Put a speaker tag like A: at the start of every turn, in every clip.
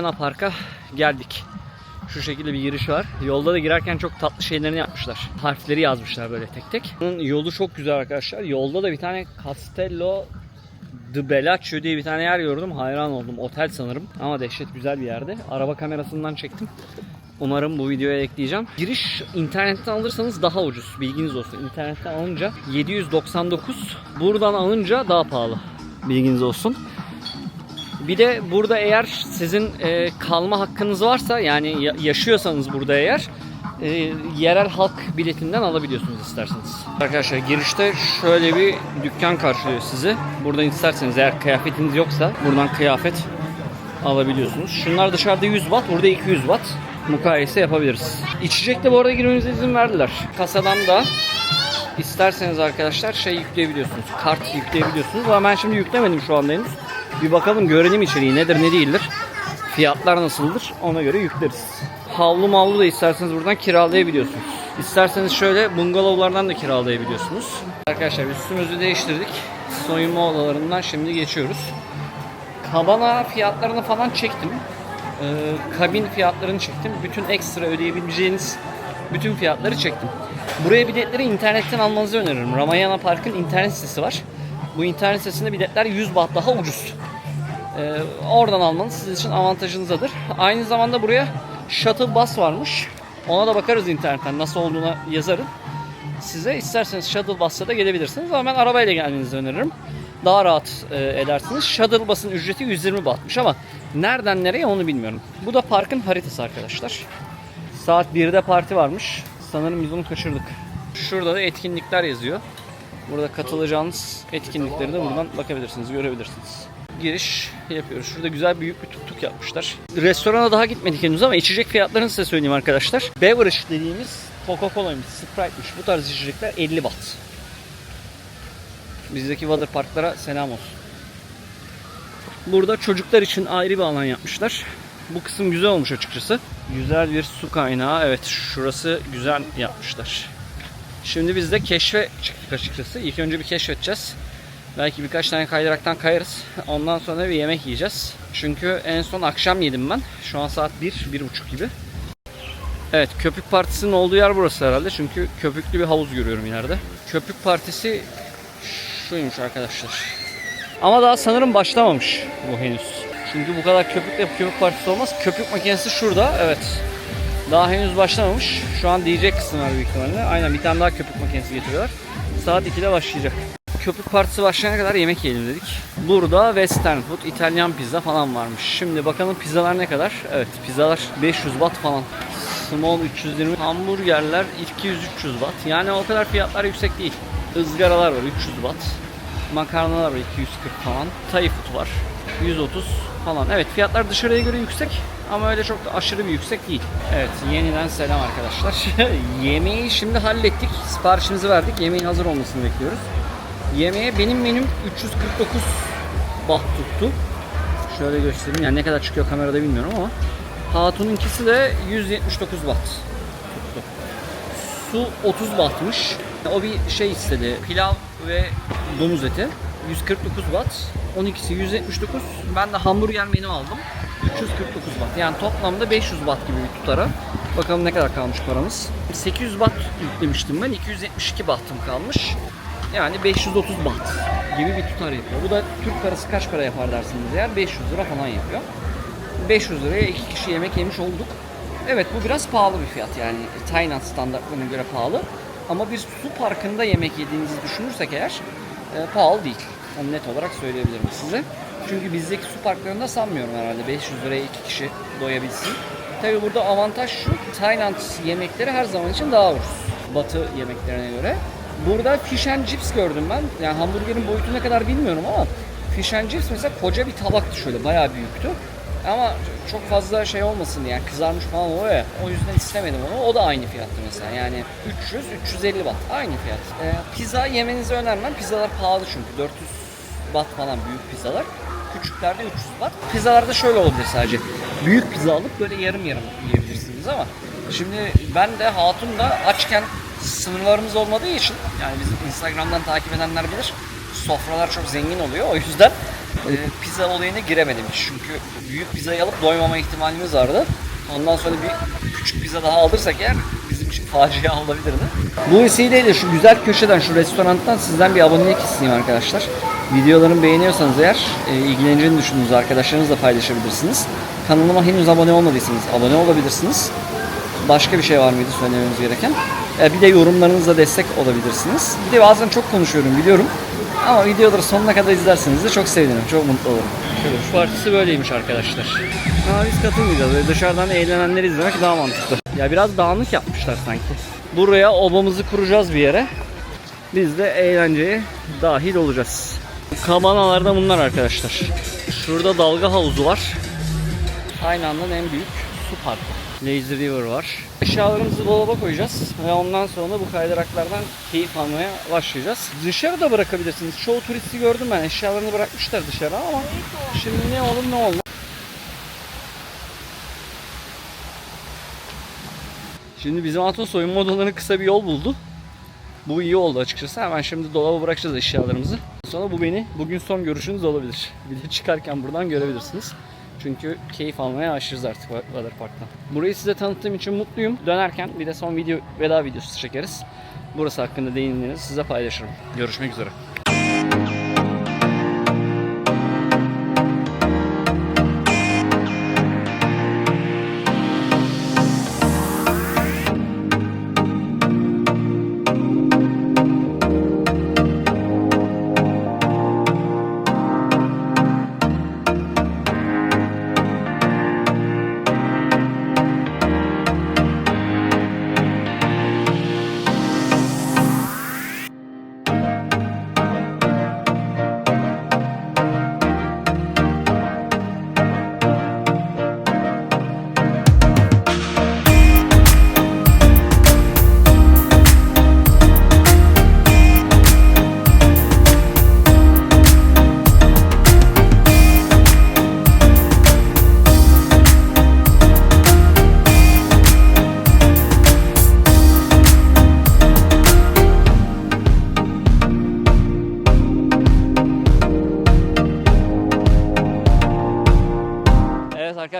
A: parka geldik. Şu şekilde bir giriş var. Yolda da girerken çok tatlı şeylerini yapmışlar. Harfleri yazmışlar böyle tek tek. Bunun yolu çok güzel arkadaşlar. Yolda da bir tane Castello The Bellaccio diye bir tane yer gördüm. Hayran oldum. Otel sanırım. Ama dehşet güzel bir yerde. Araba kamerasından çektim. Umarım bu videoya ekleyeceğim. Giriş internetten alırsanız daha ucuz. Bilginiz olsun. İnternetten alınca 799. Buradan alınca daha pahalı. Bilginiz olsun. Bir de burada eğer sizin e, kalma hakkınız varsa yani ya- yaşıyorsanız burada eğer e, yerel halk biletinden alabiliyorsunuz isterseniz. Arkadaşlar girişte şöyle bir dükkan karşılıyor sizi. Buradan isterseniz eğer kıyafetiniz yoksa buradan kıyafet alabiliyorsunuz. Şunlar dışarıda 100 watt, burada 200 watt. Mukayese yapabiliriz. İçecek de bu arada girmenize izin verdiler. Kasadan da isterseniz arkadaşlar şey yükleyebiliyorsunuz. Kart yükleyebiliyorsunuz. Ama ben şimdi yüklemedim şu anda henüz. Bir bakalım görelim içeriği nedir ne değildir. Fiyatlar nasıldır ona göre yükleriz. Havlu mavlu da isterseniz buradan kiralayabiliyorsunuz. İsterseniz şöyle bungalovlardan da kiralayabiliyorsunuz. Arkadaşlar üstümüzü değiştirdik. Soyunma odalarından şimdi geçiyoruz. Kabana fiyatlarını falan çektim. Ee, kabin fiyatlarını çektim. Bütün ekstra ödeyebileceğiniz bütün fiyatları çektim. Buraya biletleri internetten almanızı öneririm. Ramayana Park'ın internet sitesi var. Bu internet sitesinde biletler 100 baht daha ucuz. Ee, oradan almanız sizin için avantajınızadır. Aynı zamanda buraya shuttle bus varmış. Ona da bakarız internetten nasıl olduğuna yazarım. Size isterseniz shuttle bus'la da gelebilirsiniz ama ben arabayla gelmenizi öneririm. Daha rahat e, edersiniz. Shuttle bus'ın ücreti 120 bahtmış ama nereden nereye onu bilmiyorum. Bu da parkın haritası arkadaşlar. Saat 1'de parti varmış. Sanırım biz onu kaçırdık. Şurada da etkinlikler yazıyor. Burada katılacağınız etkinlikleri de buradan bakabilirsiniz, görebilirsiniz. Giriş yapıyoruz. Şurada güzel büyük bir tuk yapmışlar. Restorana daha gitmedik henüz ama içecek fiyatlarını size söyleyeyim arkadaşlar. Beverage dediğimiz Coca-Cola'ymış, Sprite'miş. Bu tarz içecekler 50 baht. Bizdeki water parklara selam olsun. Burada çocuklar için ayrı bir alan yapmışlar. Bu kısım güzel olmuş açıkçası. Güzel bir su kaynağı. Evet şurası güzel yapmışlar. Şimdi biz de keşfe çıktık açıkçası. İlk önce bir keşfedeceğiz. Belki birkaç tane kaydıraktan kayarız. Ondan sonra bir yemek yiyeceğiz. Çünkü en son akşam yedim ben. Şu an saat 1, 1.30 gibi. Evet Köpük Partisi'nin olduğu yer burası herhalde. Çünkü köpüklü bir havuz görüyorum ileride. Köpük Partisi şuymuş arkadaşlar. Ama daha sanırım başlamamış bu henüz. Çünkü bu kadar köpükle köpük partisi olmaz. Köpük makinesi şurada. Evet. Daha henüz başlamamış. Şu an DJ kısmı var büyük ihtimalle. Aynen bir tane daha köpük makinesi getiriyorlar. Saat 2'de başlayacak. Köpük partisi başlayana kadar yemek yiyelim dedik. Burada western food, İtalyan pizza falan varmış. Şimdi bakalım pizzalar ne kadar? Evet pizzalar 500 baht falan. Small 320, hamburgerler 200-300 baht. Yani o kadar fiyatlar yüksek değil. Izgaralar var 300 baht. Makarnalar var 240 falan. Thai food var 130 falan. Evet fiyatlar dışarıya göre yüksek ama öyle çok da aşırı bir yüksek değil. Evet yeniden selam arkadaşlar. Yemeği şimdi hallettik. Siparişimizi verdik. Yemeğin hazır olmasını bekliyoruz. Yemeğe benim menüm 349 baht tuttu. Şöyle göstereyim. Yani ne kadar çıkıyor kamerada bilmiyorum ama Hatun'unkisi de 179 baht tuttu. Su 30 bahtmış. O bir şey istedi. Pilav ve domuz eti. 149 baht. 12'si 179. Ben de hamburger menü aldım. 349 baht. Yani toplamda 500 baht gibi bir tutara. Bakalım ne kadar kalmış paramız. 800 baht yüklemiştim ben. 272 bahtım kalmış. Yani 530 baht gibi bir tutar yapıyor. Bu da Türk parası kaç para yapar dersiniz eğer 500 lira falan yapıyor. 500 liraya iki kişi yemek yemiş olduk. Evet bu biraz pahalı bir fiyat yani Tayland standartlarına göre pahalı. Ama bir su parkında yemek yediğinizi düşünürsek eğer e, pahalı değil. Onu net olarak söyleyebilirim size. Çünkü bizdeki su parklarında sanmıyorum herhalde 500 liraya iki kişi doyabilsin. Tabi burada avantaj şu, Tayland yemekleri her zaman için daha ucuz. Batı yemeklerine göre. Burada fish and chips gördüm ben. Yani hamburgerin boyutu ne kadar bilmiyorum ama fish and chips mesela koca bir tabaktı şöyle bayağı büyüktü. Ama çok fazla şey olmasın yani kızarmış falan oluyor ya. O yüzden istemedim onu. O da aynı fiyattı mesela. Yani 300 350 baht aynı fiyat. Ee, pizza yemenizi önermem. Pizzalar pahalı çünkü 400 baht falan büyük pizzalar. Küçüklerde 300 baht. Pizzalarda şöyle olabilir sadece. Büyük pizza alıp böyle yarım yarım yiyebilirsiniz ama şimdi ben de Hatun da açken sınırlarımız olmadığı için yani bizim Instagram'dan takip edenler bilir. Sofralar çok zengin oluyor. O yüzden e, pizza olayına giremedim hiç. Çünkü büyük pizzayı alıp doymama ihtimalimiz vardı. Ondan sonra bir küçük pizza daha alırsak eğer bizim için facia olabilirdi. Bu vesileyle şu güzel köşeden, şu restorandan sizden bir abonelik isteyeyim arkadaşlar. Videolarımı beğeniyorsanız eğer e, ilgileneceğini düşündüğünüz arkadaşlarınızla paylaşabilirsiniz. Kanalıma henüz abone olmadıysanız abone olabilirsiniz. Başka bir şey var mıydı söylememiz gereken? E, bir de yorumlarınızla destek olabilirsiniz. Bir de bazen çok konuşuyorum biliyorum. Ama videoları sonuna kadar izlerseniz de çok sevinirim, çok mutlu olurum. Şu partisi böyleymiş arkadaşlar. Ama biz katılmayacağız. Böyle dışarıdan eğlenenleri izlemek daha mantıklı. Ya biraz dağınık yapmışlar sanki. Buraya obamızı kuracağız bir yere. Biz de eğlenceye dahil olacağız. Kabanalar da bunlar arkadaşlar. Şurada dalga havuzu var. Aynı anda en büyük su parkı. Lazy River var. Eşyalarımızı dolaba koyacağız ve ondan sonra bu kaydıraklardan keyif almaya başlayacağız. Dışarıda bırakabilirsiniz. Çoğu turisti gördüm ben. Eşyalarını bırakmışlar dışarı ama şimdi ne olur ne olmaz. Şimdi bizim Atos soyunma odalarına kısa bir yol buldu. Bu iyi oldu açıkçası. Hemen şimdi dolaba bırakacağız eşyalarımızı. Sonra bu beni bugün son görüşünüz olabilir. Bir de çıkarken buradan görebilirsiniz. Çünkü keyif almaya aşırız artık Water Park'tan. Burayı size tanıttığım için mutluyum. Dönerken bir de son video veda videosu çekeriz. Burası hakkında deneyimlerinizi size paylaşırım. Görüşmek üzere.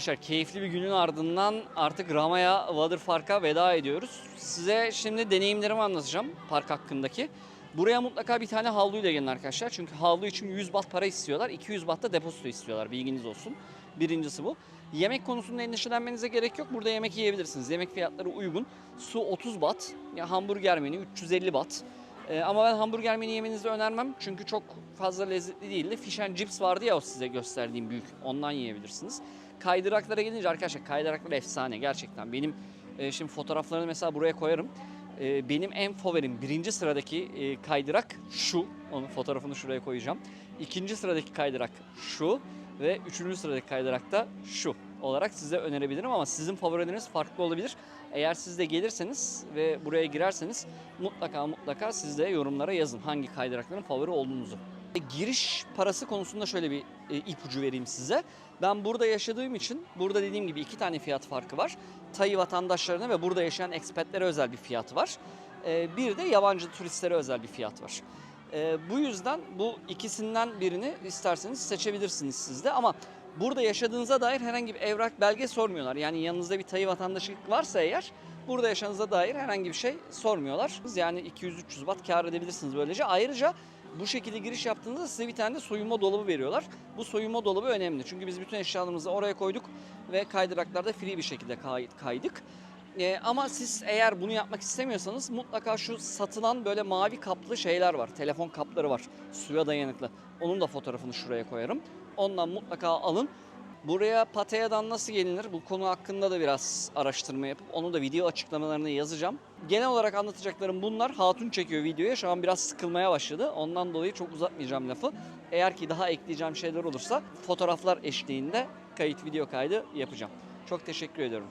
A: Arkadaşlar keyifli bir günün ardından artık Ramaya Water Park'a veda ediyoruz. Size şimdi deneyimlerimi anlatacağım park hakkındaki. Buraya mutlaka bir tane havluyla gelin arkadaşlar. Çünkü havlu için 100 baht para istiyorlar. 200 baht da depozito istiyorlar. Bilginiz olsun. Birincisi bu. Yemek konusunda endişelenmenize gerek yok. Burada yemek yiyebilirsiniz. Yemek fiyatları uygun. Su 30 baht. Ya hamburger menü 350 baht. Ee, ama ben hamburger menü yemenizi önermem. Çünkü çok fazla lezzetli değildi. Fish and chips vardı ya o size gösterdiğim büyük. Ondan yiyebilirsiniz. Kaydıraklara gelince arkadaşlar kaydıraklar efsane gerçekten. Benim e, şimdi fotoğraflarını mesela buraya koyarım. E, benim en favorim birinci sıradaki e, kaydırak şu. Onun fotoğrafını şuraya koyacağım. İkinci sıradaki kaydırak şu. Ve üçüncü sıradaki kaydırak da şu olarak size önerebilirim ama sizin favorileriniz farklı olabilir. Eğer siz de gelirseniz ve buraya girerseniz mutlaka mutlaka siz de yorumlara yazın hangi kaydırakların favori olduğunuzu. E, Giriş parası konusunda şöyle bir e, ipucu vereyim size. Ben burada yaşadığım için burada dediğim gibi iki tane fiyat farkı var. Tayı vatandaşlarına ve burada yaşayan ekspatlere özel bir fiyat var. E, bir de yabancı turistlere özel bir fiyat var. Bu yüzden bu ikisinden birini isterseniz seçebilirsiniz siz de ama burada yaşadığınıza dair herhangi bir evrak belge sormuyorlar. Yani yanınızda bir Tayı vatandaşlık varsa eğer burada yaşadığınıza dair herhangi bir şey sormuyorlar. Yani 200-300 baht kar edebilirsiniz böylece. Ayrıca bu şekilde giriş yaptığınızda size bir tane de soyunma dolabı veriyorlar. Bu soyunma dolabı önemli. Çünkü biz bütün eşyalarımızı oraya koyduk ve kaydıraklarda free bir şekilde kay- kaydık. Ee, ama siz eğer bunu yapmak istemiyorsanız mutlaka şu satılan böyle mavi kaplı şeyler var. Telefon kapları var. Suya dayanıklı. Onun da fotoğrafını şuraya koyarım. Ondan mutlaka alın. Buraya Pataya'dan nasıl gelinir? Bu konu hakkında da biraz araştırma yapıp onu da video açıklamalarını yazacağım. Genel olarak anlatacaklarım bunlar. Hatun çekiyor videoya. Şu an biraz sıkılmaya başladı. Ondan dolayı çok uzatmayacağım lafı. Eğer ki daha ekleyeceğim şeyler olursa fotoğraflar eşliğinde kayıt video kaydı yapacağım. Çok teşekkür ediyorum.